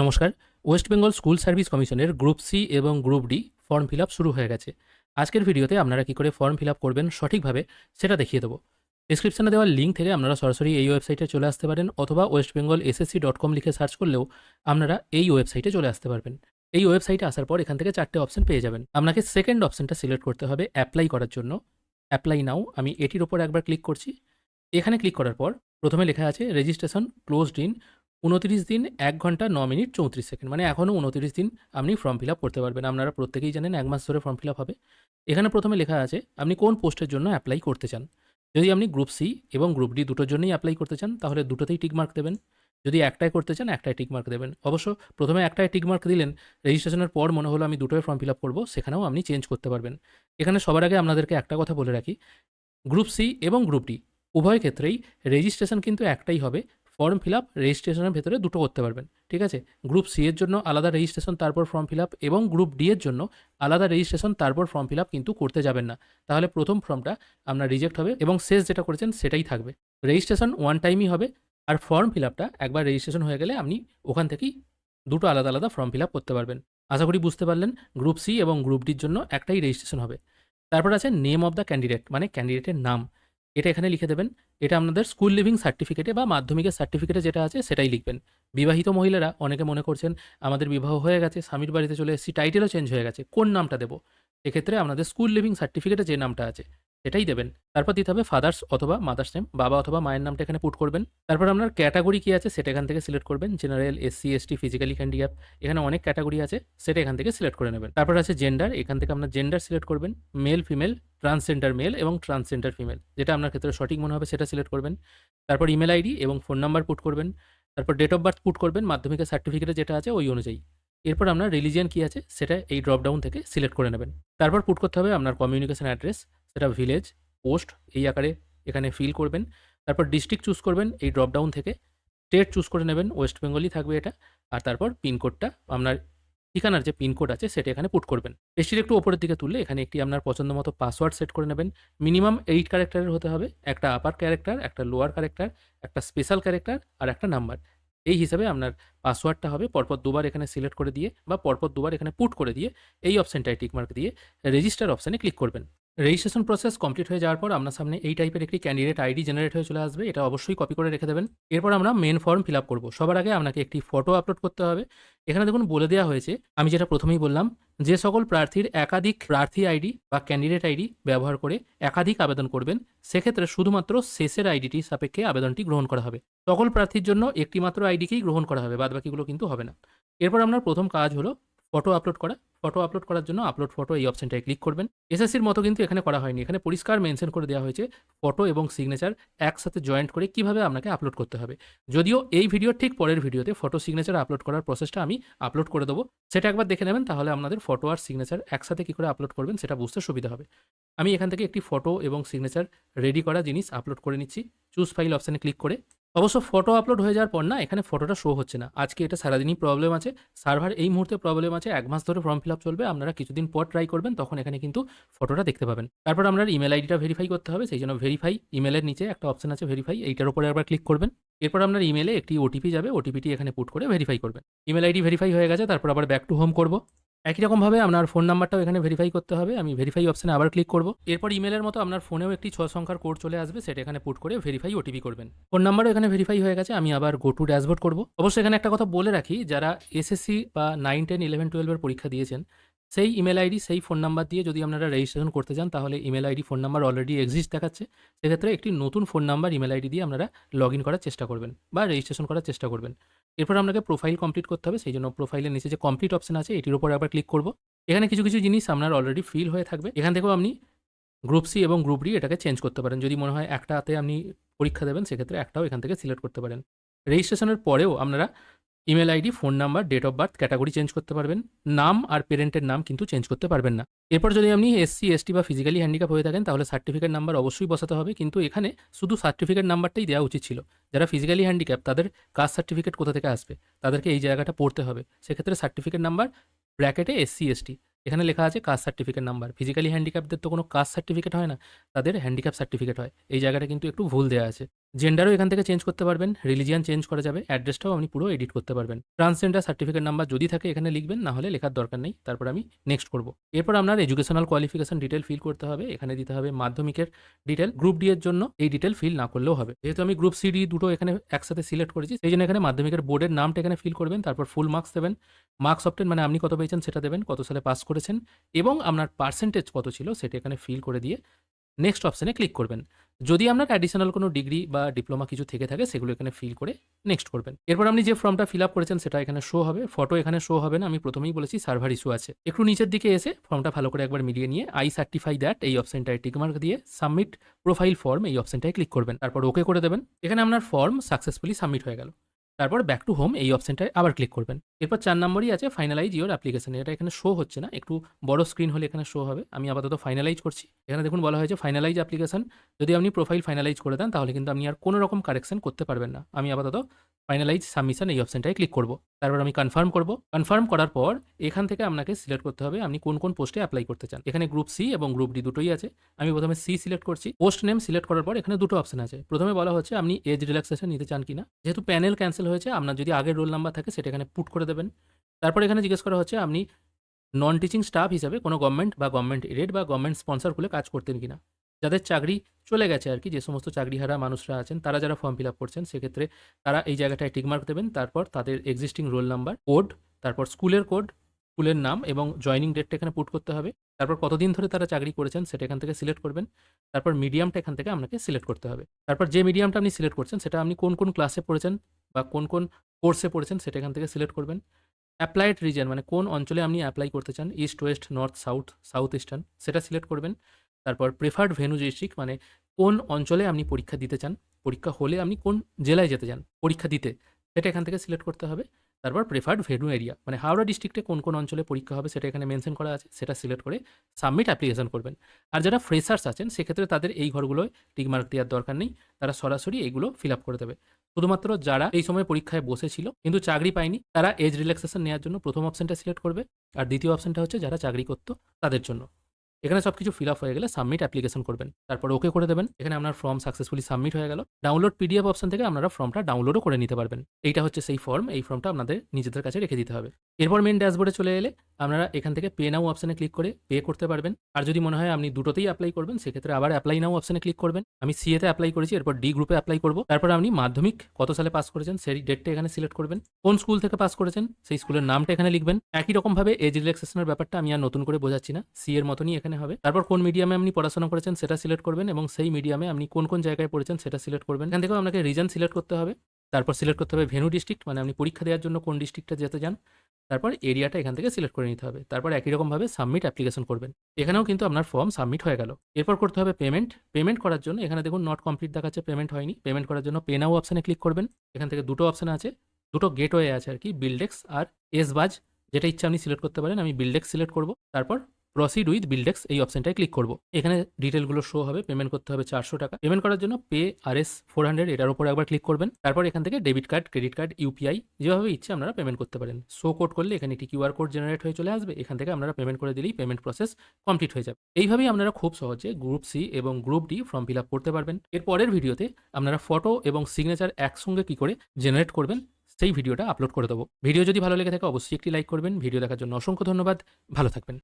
নমস্কার। West Bengal school service কমিশনের group C এবং গ্রুপ ডি ফর্ম ফিল শুরু হয়ে গেছে। আজকের ভিডিওতে আপনারা কী করে ফর্ম ফিল করবেন সঠিকভাবে সেটা দেখিয়ে দেবো। ডিসক্রিপশনে দেওয়া লিঙ্ক থেকে আপনারা সরাসরি এই ওয়েবসাইটে চলে আসতে পারেন অথবা West Bengal SSC dot com লিখে সার্চ করলেও আপনারা এই ওয়েবসাইটে চলে আসতে পারবেন। এই ওয়েবসাইটে আসার পর এখান থেকে চারটে অপশন পেয়ে যাবেন। আপনাকে সেকেন্ড অপশনটা সিলেক্ট করতে হবে অ্যাপ্লাই করার জন্য। Apply now. আমি এটির ওপর একবার ক্লিক করছি। এখানে ক্লিক করার পর প্রথমে লেখা আছে রেজিস্ট্রেশন ক্লোজড ইন উনতিরিশ দিন, এক ঘণ্টা, ন মিনিট, চৌত্রিশ সেকেন্ড। মানে এখনও উনতিরিশ দিন আপনি ফর্ম ফিল আপ করতে পারবেন। আপনারা প্রত্যেকেই জানেন এক মাস ধরে ফর্ম ফিল আপ হবে। এখানে প্রথমে লেখা আছে, আপনি কোন পোস্টের জন্য অ্যাপ্লাই করতে চান? যদি আপনি গ্রুপ সি এবং গ্রুপ ডি দুটোর জন্যই অ্যাপ্লাই করতে চান, তাহলে দুটোতেই টিকমার্ক দেবেন। যদি একটাই করতে চান, একটাই টিকমার্ক দেবেন। অবশ্য প্রথমে একটাই টিকমার্ক দিলেন রেজিস্ট্রেশনের পর মনে হলো আমি দুটোই ফর্ম ফিল আপ করব, সেখানেও আপনি চেঞ্জ করতে পারবেন। এখানে সবার আগে আপনাদেরকে একটা কথা বলে রাখি। গ্রুপ সি এবং গ্রুপ ডি উভয় ক্ষেত্রেই রেজিস্ট্রেশন কিন্তু একটাই হবে। ফর্ম ফিল আপ রেজিস্ট্রেশনের ভেতরে দুটো করতে পারবেন, ঠিক আছে? গ্রুপ সি এর জন্য আলাদা রেজিস্ট্রেশন তারপর ফর্ম ফিল আপ এবং গ্রুপ ডি এর জন্য আলাদা রেজিস্ট্রেশন তারপর ফর্ম ফিল আপ কিন্তু করতে যাবেন না। তাহলে প্রথম ফর্মটা আপনার রিজেক্ট হবে এবং শেষ যেটা করেছেন সেটাই থাকবে। রেজিস্ট্রেশন ওয়ান টাইমই হবে আর ফর্ম ফিল আপটা একবার রেজিস্ট্রেশন হয়ে গেলে আপনি ওখান থেকেই দুটো আলাদা আলাদা ফর্ম ফিল আপ করতে পারবেন। আশা করি বুঝতে পারলেন গ্রুপ সি এবং গ্রুপ ডির জন্য একটাই রেজিস্ট্রেশন হবে। তারপর আছে নেম অফ দ্য ক্যান্ডিডেট মানে ক্যান্ডিডেটের নাম। এটা এখানে লিখে দেবেন। এটা আপনাদের স্কুল লিভিং সার্টিফিকেটে বা মাধ্যমিকের সার্টিফিকেটে যেটা আছে সেটাই লিখবেন। বিবাহিত মহিলারা অনেকে মনে করছেন, আমাদের বিবাহ হয়ে গেছে, স্বামীর বাড়িতে চলে এসেছি, টাইটেলও চেঞ্জ হয়ে গেছে, কোন নামটা দেবো? এক্ষেত্রে আপনাদের স্কুল লিভিং সার্টিফিকেটে যে নামটা আছে সেটাই দেবেন। তারপর দিতে হবে ফাদার্স অথবা মাদার্স নেম বাবা অথবা মায়ের নামটা এখানে পুট করবেন। তারপর আপনার ক্যাটাগরি কী আছে সেটা এখান থেকে সিলেক্ট করবেন। General SC ST physically handicap এখানে অনেক ক্যাটাগরি আছে, সেটা এখান থেকে সিলেক্ট করে নেবেন। তারপর আছে জেন্ডার এখান থেকে আপনার জেন্ডার সিলেক্ট করবেন। মেল ফিমেল ট্রান্সজেন্ডার মেল এবং ট্রান্সজেন্ডার ফিমেল যেটা আপনার ক্ষেত্রে সঠিক মনে হবে সেটা সিলেক্ট করবেন। তারপর ইমেল আইডি এবং ফোন নাম্বার পুট করবেন। তারপর ডেট অফ বার্থ পুট করবেন। মাধ্যমিকের সার্টিফিকেটে যেটা আছে ওই অনুযায়ী। এরপর আপনার রিলিজিয়ান কী আছে সেটা এই ড্রপডাউন থেকে সিলেক্ট করে নেবেন। তারপর পুট করতে হবে আপনার কমিউনিকেশন অ্যাড্রেস সেটা ভিলেজ পোস্ট এই আকারে এখানে ফিল করবেন। তারপর ডিস্ট্রিক্ট চুজ করবেন, এই ড্রপডাউন থেকে স্টেট চুজ করে নেবেন। ওয়েস্ট বেঙ্গলই থাকবে এটা। আর তারপর পিনকোডটা আপনার ঠিকানার যে পিনকোড আছে সেটা এখানে পুট করবেন। পেজটির একটু ওপরের দিকে তুললে এখানে একটি আপনার পছন্দ মতো পাসওয়ার্ড সেট করে নেবেন। মিনিমাম এইট ক্যারেক্টারের হতে হবে, একটা আপার ক্যারেক্টার একটা লোয়ার ক্যারেক্টার একটা স্পেশাল ক্যারেক্টার আর একটা নাম্বার এই হিসাবে আপনার পাসওয়ার্ডটা হবে, পরপর দুবার এখানে সিলেক্ট করে দিয়ে বা পরপর দুবার এখানে পুট করে দিয়ে এই অপশানটায় টিকমার্ক দিয়ে রেজিস্টার অপশানে ক্লিক করবেন। রেজিস্ট্রেশন প্রসেস কমপ্লিট হয়ে যাওয়ার পর আপনার সামনে এই টাইপের একটি ক্যান্ডিডেট আইডি জেনারেট হয়ে চলে আসবে। এটা অবশ্যই কপি করে রেখে দেবেন। এরপর আমরা মেন ফর্ম ফিল আপ করব। সবার আগে আপনাকে একটি ফটো আপলোড করতে হবে। এখানে দেখুন, বলে দেওয়া হয়েছে, আমি যেটা প্রথমেই বললাম, যে সকল প্রার্থীর একাধিক প্রার্থী আইডি বা ক্যান্ডিডেট আইডি ব্যবহার করে একাধিক আবেদন করবেন। সেক্ষেত্রে শুধুমাত্র শেষের আইডিটি সাপেক্ষে আবেদনটি গ্রহণ করা হবে। সকল প্রার্থীর জন্য একটি মাত্র আইডিকেই গ্রহণ করা হবে, বাদবাকিগুলো কিন্তু হবে না। এরপর আপনার প্রথম কাজ হলো ফটো আপলোড করা। ফটো আপলোড করার জন্য আপলোড ফটো এই অপশনটায় ক্লিক করবেন। এসএসসির মতো কিন্তু এখানে করা হয়নি। এখানে পরিষ্কার মেনশন করে দেওয়া হয়েছে ফটো এবং সিগনেচার একসাথে জয়েন্ট করে কীভাবে আপনাকে আপলোড করতে হবে। যদিও এই ভিডিওর ঠিক পরের ভিডিওতে ফটো সিগনেচার আপলোড করার প্রসেসটা আমি আপলোড করে দেবো। সেটা একবার দেখে নেবেন, তাহলে আপনাদের ফটো আর সিগনেচার একসাথে কী করে আপলোড করবেন সেটা বুঝতে সুবিধা হবে। আমি এখান থেকে একটি ফটো এবং সিগনেচার রেডি করা জিনিস আপলোড করে নিচ্ছি। চুজ ফাইল অপশানে ক্লিক করে অবশ্য ফটো আপলোড হয়ে যাওয়ার পর না, এখানে ফটোটা শো হচ্ছে না। আজকে এটা সারাদিনই প্রবলেম আছে। সার্ভার এই মুহূর্তে প্রবলেম আছে। এক মাস ধরে ফর্ম ফিল আপ চলবে। আপনারা কিছুদিন পর ট্রাই করবেন, তখন এখানে কিন্তু ফটোটা দেখতে পাবেন। তারপর আপনার ইমেল আইডিটা ভেরিফাই করতে হবে, সেই জন্য ভেরিফাই ইমেলের নিচে একটা অপশন আছে ভেরিফাই এইটার উপরে একবার ক্লিক করবেন। এরপর আপনার ইমেলে একটি ওটিপি যাবে ওটিপিটি এখানে পুট করে ভেরিফাই করবেন। ইমেল আইডি ভেরিফাই হয়ে গেছে, তারপর আবার ব্যাক টু হোম করব। একই রকমভাবে আপনার ফোন নাম্বারটাও এখানে ভেরিফাই করতে হবে। আমি ভেরিফাই অপশানে আবার ক্লিক করব। এরপর ইমেলের মতো আপনার ফোনেও একটি ছ সংখ্যার কোড চলে আসবে, সেটা এখানে পুট করে ভেরিফাই ওটিপি করবেন। ফোন নাম্বারও এখানে ভেরিফাই হয়ে গেছে, আমি আবার গো টু ড্যাশবোর্ড করব। অবশ্যই এখানে একটা কথা বলে রাখি, যারা এসএসসি বা নাইন টেন ইলেভেন টুয়েলভের পরীক্ষা দিয়েছেন, সেই ইমেল আইডি সেই ফোন নাম্বার দিয়ে যদি আপনারা রেজিস্ট্রেশন করতে চান, তাহলে email ID phone number already exist দেখাচ্ছে। সেক্ষেত্রে একটি নতুন ফোন নাম্বার ইমেল আইডি দিয়ে আপনারা লগ করার চেষ্টা করবেন বা রেজিস্ট্রেশন করার চেষ্টা করবেন। এরপর আপনাকে প্রোফাইল কমপ্লিট করতে হবে, সেই জন্য প্রোফাইলের নিচে যে কমপ্লিট অপশন আছে, এটির উপর আবার ক্লিক করব। এখানে কিছু কিছু জিনিস আপনার অলরেডি ফিল হয়ে থাকবে। এখান থেকেও আপনি গ্রুপ সি এবং গ্রুপ ডি এটাকে চেঞ্জ করতে পারেন। যদি মনে হয় একটাতে আপনি পরীক্ষা দেবেন, সেক্ষেত্রে একটাও এখান থেকে সিলেক্ট করতে পারেন। রেজিস্ট্রেশনের পরেও আপনারা email ID phone number date of birth category change করতে পারবেন। নাম আর পেরেন্টের নাম কিন্তু চেঞ্জ করতে পারবেন না। এরপর যদি আপনি এসসি এসটি বা ফিজিক্যালি হ্যান্ডিক্যাপ হয়ে থাকেন, তাহলে সার্টিফিকেট নাম্বার অবশ্যই বসাতে হবে। কিন্তু এখানে শুধু সার্টিফিকেট নাম্বারটাই দেওয়া উচিত ছিল। যারা ফিজিক্যালি হ্যান্ডিক্যাপ তাদের কাস্ট সার্টিফিকেট কোথা থেকে আসবে? তাদেরকে এই জায়গাটা পড়তে হবে। সেক্ষেত্রে সার্টিফিকেট নাম্বার ব্র্যাকেটে এসসি এসটি এখানে লেখা আছে কাস্ট সার্টিফিকেট নাম্বার ফিজিক্যালি হ্যান্ডিক্যাপদের তো কোনো কাস্ট সার্টিফিকেট হয় না। তাদের হ্যান্ডিক্যাপ সার্টিফিকেট হয়। এই জায়গাটা কিন্তু একটু ভুল দেওয়া আছে। জেন্ডারও এখান থেকে চেঞ্জ করতে পারবেন রিলিজিয়ান চেঞ্জ করা যাবে অ্যাড্রেসটাও আপনি পুরো এডিট করতে পারবেন। ট্রান্সজেন্ডার সার্টিফিকেট নাম্বার যদি থাকে এখানে লিখবেন, না হলে লেখার দরকার নেই, তারপর আমি নেক্সট করব। এরপর আপনার এডুকেশনাল কোয়ালিফিকেশন ডিটেল ফিল করতে হবে, এখানে দিতে হবে মাধ্যমিকের ডিটেল গ্রুপ ডি এর জন্য এই ডিটেল ফিল না করলেও হবে। যেহেতু আমি গ্রুপ সি ডি দুটো এখানে একসাথে সিলেক্ট করেছি, সেই জন্য এখানে মাধ্যমিকের বোর্ডের নামটা এখানে ফিল করবেন, তারপর ফুল মার্কস দেবেন। মার্কস অফ টেন মানে আপনি কত পেয়েছেন সেটা দেবেন, কত সালে পাস করেছেন, এবং আপনার পার্সেন্টেজ কত ছিল সেটা এখানে ফিল করে দিয়ে নেক্সট অপশানে ক্লিক করবেন। যদি আপনার অ্যাডিশনাল কোনো ডিগ্রি বা ডিপ্লোমা কিছু থেকে থাকে, সেগুলো এখানে ফিল করে নেক্সট করবেন। এরপর আপনি যে ফর্মটা ফিল আপ করেছেন, সেটা এখানে শো হবে। ফটো এখানে শো হবে না, আমি প্রথমেই বলেছি সার্ভার ইস্যু আছে। একটু নিচের দিকে এসে ফর্মটা ভালো করে একবার মিলিয়ে নিয়ে আই সার্টিফাই দ্যাট এই অপশনটায় টিকমার্ক দিয়ে সাবমিট প্রোফাইল ফর্ম এই অপশনটায় ক্লিক করবেন। তারপর ওকে করে দেবেন। এখানে আপনার ফর্ম সাকসেসফুলি সাবমিট হয়ে গেল। তারপর ব্যাক টু হোম এই অপশানটায় আবার ক্লিক করবেন। এরপর চার নম্বরই আছে ফাইনালাইজ ইওর অ্যাপ্লিকেশন এটা এখানে শো হচ্ছে না, একটু বড় স্ক্রিন হলে এখানে শো হবে। আমি আপাতত ফাইনালাইজ করছি। এখানে দেখুন বলা হয়েছে ফাইনালাইজ অ্যাপ্লিকেশন যদি আপনি প্রোফাইল ফাইনালাইজ করে দেন, তাহলে কিন্তু আপনি আর কোনো রকম কারেকশন করতে পারবেন না। আমি আপাতত ফাইনালাইজ সাবমিশন এই অপশানটায় ক্লিক করব। তারপর আমি কনফার্ম করব। কনফার্ম করার পর এখান থেকে আপনাকে সিলেক্ট করতে হবে আপনি কোন কোন পোস্টে অ্যাপ্লাই করতে চান। এখানে গ্রুপ সি এবং গ্রুপ ডি দুটোই আছে। আমি প্রথমে সি সিলেক্ট করছি। পোস্ট নেম সিলেক্ট করার পর এখানে দুটো অপশন আছে। প্রথমে বলা হচ্ছে আপনি এজ রিল্যাক্সেশন নিতে চান কিনা। যেহেতু প্যানেল ক্যান্সেল হয়েছে, আপনার যদি আগের রোল নাম্বার থাকে সেটা এখানে পুট করে দেবেন। তারপর এখানে জিজ্ঞেস করা হচ্ছে আপনি নন টিচিং স্টাফ হিসাবে কোনো গভর্নমেন্ট বা গভর্নমেন্ট এডেড বা গভর্নমেন্ট স্পন্সর খুলে কাজ করতেন কিনা। যাদের চাকরি চলে গেছে আর কি, যে সমস্ত চাকরিহারা মানুষরা আছেন, তারা যারা ফর্ম ফিল আপ করছেন, সেক্ষেত্রে তারা এই জায়গাটায় টিকমার্ক দেবেন। তারপর তাদের এক্সিস্টিং রোল নাম্বার কোড তারপর স্কুলের কোড স্কুলের নাম এবং জয়নিং ডেটটা এখানে পুট করতে হবে। তারপর কতদিন ধরে তারা চাকরি করেছেন সেটা এখান থেকে সিলেক্ট করবেন। তারপর মিডিয়ামটা এখান থেকে আপনাকে সিলেক্ট করতে হবে। তারপর যে মিডিয়ামটা আপনি সিলেক্ট করছেন, সেটা আপনি কোন কোন ক্লাসে পড়েছেন বা কোন কোন কোর্সে পড়েছেন, সেটা এখান থেকে সিলেক্ট করবেন। অ্যাপ্লাইড রিজন মানে কোন অঞ্চলে আপনি অ্যাপ্লাই করতে চান east west north south south eastern সেটা সিলেক্ট করবেন। তারপর প্রেফার্ড ভেনু ডিস্ট্রিক্ট মানে কোন অঞ্চলে আপনি পরীক্ষা দিতে চান, পরীক্ষা হলে আপনি কোন জেলায় যেতে চান, পরীক্ষা দিতে, সেটা এখান থেকে সিলেক্ট করতে হবে। তারপর প্রেফার্ড ভেনু এরিয়া মানে হাওড়া ডিস্ট্রিক্টে কোন কোন অঞ্চলে পরীক্ষা হবে সেটা এখানে মেনশন করা আছে, সেটা সিলেক্ট করে সাবমিট অ্যাপ্লিকেশন করবেন। আর যারা ফ্রেশার্স আছেন, সেক্ষেত্রে তাদের এই ঘরগুলোয় টিকমার্ক দেওয়ার দরকার নেই, তারা সরাসরি এইগুলো ফিল আপ করে দেবে। শুধুমাত্র যারা এই সময় পরীক্ষায় বসেছিল, কিন্তু চাকরি পায়নি, তারা এজ রিল্যাক্সেশন নেওয়ার জন্য প্রথম অপশনটা সিলেক্ট করবে। আর দ্বিতীয় অপশনটা হচ্ছে যারা চাকরি করতো, তাদের জন্য। এখানে সব কিছু ফিল আপ হয়ে গেলে সাবমিট অ্যাপ্লিকেশন করবেন। তারপর ওকে করে দেবেন। এখানে আপনার ফর্ম সাকসেসফুলি সাবমিট হয়ে গেল। ডাউনলোড পিডিএফ অপশন থেকে আপনারা ফর্মটা ডাউনলোডও করে নিতে পারবেন। এইটা হচ্ছে সেই ফর্ম এই ফর্মটা আপনাদের নিজেদের কাছে রেখে দিতে হবে। এরপর মেন ড্যাশবোর্ডে চলে এলে আপনারা এখান থেকে পে নাও অপশনে ক্লিক করে পে করতে পারবেন। আর যদি মনে হয় আপনি দুটোতেই অ্যাপ্লাই করবেন, সেক্ষেত্রে আবার অ্যাপ্লাই নাও অপশনে ক্লিক করবেন। আমি সিএতে অ্যাপ্লাই করেছি, এরপর ডি গ্রুপে অ্যাপ্লাই করব। তারপর আপনি মাধ্যমিক কত সালে পাস করেছেন, সেই ডেটটা এখানে সিলেক্ট করবেন। কোন স্কুল থেকে পাস করেছেন, সেই স্কুলের নামটা এখানে লিখবেন। একই রকমভাবে এজ রিল্যাক্সেশনের ব্যাপারটা আমি আর নতুন করে বোঝাচ্ছি না। সি এর মতনই এখানে হবে। তারপর কোন মিডিয়ামে আপনি পড়াশোনা করেছেন সেটা সিলেক্ট করবেন এবং সেই মিডিয়ামে আপনি কোন কোন জায়গায় পড়েছেন সেটা সিলেক্ট করবেন। এখান থেকেও আপনাকে রিজন সিলেক্ট করতে হবে। তারপর সিলেক্ট করতে হবে ভেনু ডিস্ট্রিক্ট মানে আপনি পরীক্ষা দেওয়ার জন্য কোন ডিস্ট্রিক্টটা যেতে চান। তারপর এরিয়াটা এখান থেকে সিলেক্ট করে নিতে হবে। তারপর একই রকমভাবে সাবমিট অ্যাপ্লিকেশন করবেন। এখানেও কিন্তু আপনার ফর্ম সাবমিট হয়ে গেল। এরপর করতে হবে পেমেন্ট পেমেন্ট করার জন্য এখানে দেখুন নট কমপ্লিট দেখাচ্ছে পেমেন্ট হয়নি। পেমেন্ট করার জন্য পে নাও অপশানে ক্লিক করবেন। এখান থেকে দুটো অপশান আছে। দুটো গেটওয়ে আছে আর কি বিল্ডেক্স আর এস বাজ যেটা ইচ্ছা আপনি সিলেক্ট করতে পারেন, আমি বিল্ডেক্স সিলেক্ট করব। তারপর প্রসিড উইথ বিল্ডেক্স এই অপশনটায় ক্লিক করব। এখানে ডিটেলগুলো শো হবে পেমেন্ট করতে হবে চারশো টাকা। পেমেন্ট করার জন্য pay R S four hundred এটার উপর একবার ক্লিক করবেন। তারপর এখান থেকে debit card credit card UPI যেভাবে ইচ্ছে আপনারা পেমেন্ট করতে পারেন। শো কোড করলে এখানে একটি কিউআর কোড জেনারেট হয়ে চলে আসবে। এখান থেকে আপনারা পেমেন্ট করে দিলেই পেমেন্ট প্রসেস কমপ্লিট হয়ে যাবে। এইভাবেই আপনারা খুব সহজে গ্রুপ সি এবং group D form fill up করতে পারবেন। এর পরের ভিডিওতে আপনারা ফটো এবং সিগনেচার একসঙ্গে কী করে জেনারেট করবেন, সেই ভিডিওটা আপলোড করে দেবো। ভিডিও যদি ভালো লেগে থাকে, অবশ্যই একটি লাইক করবেন। ভিডিও দেখার জন্য অসংখ্য ধন্যবাদ। ভালো থাকবেন।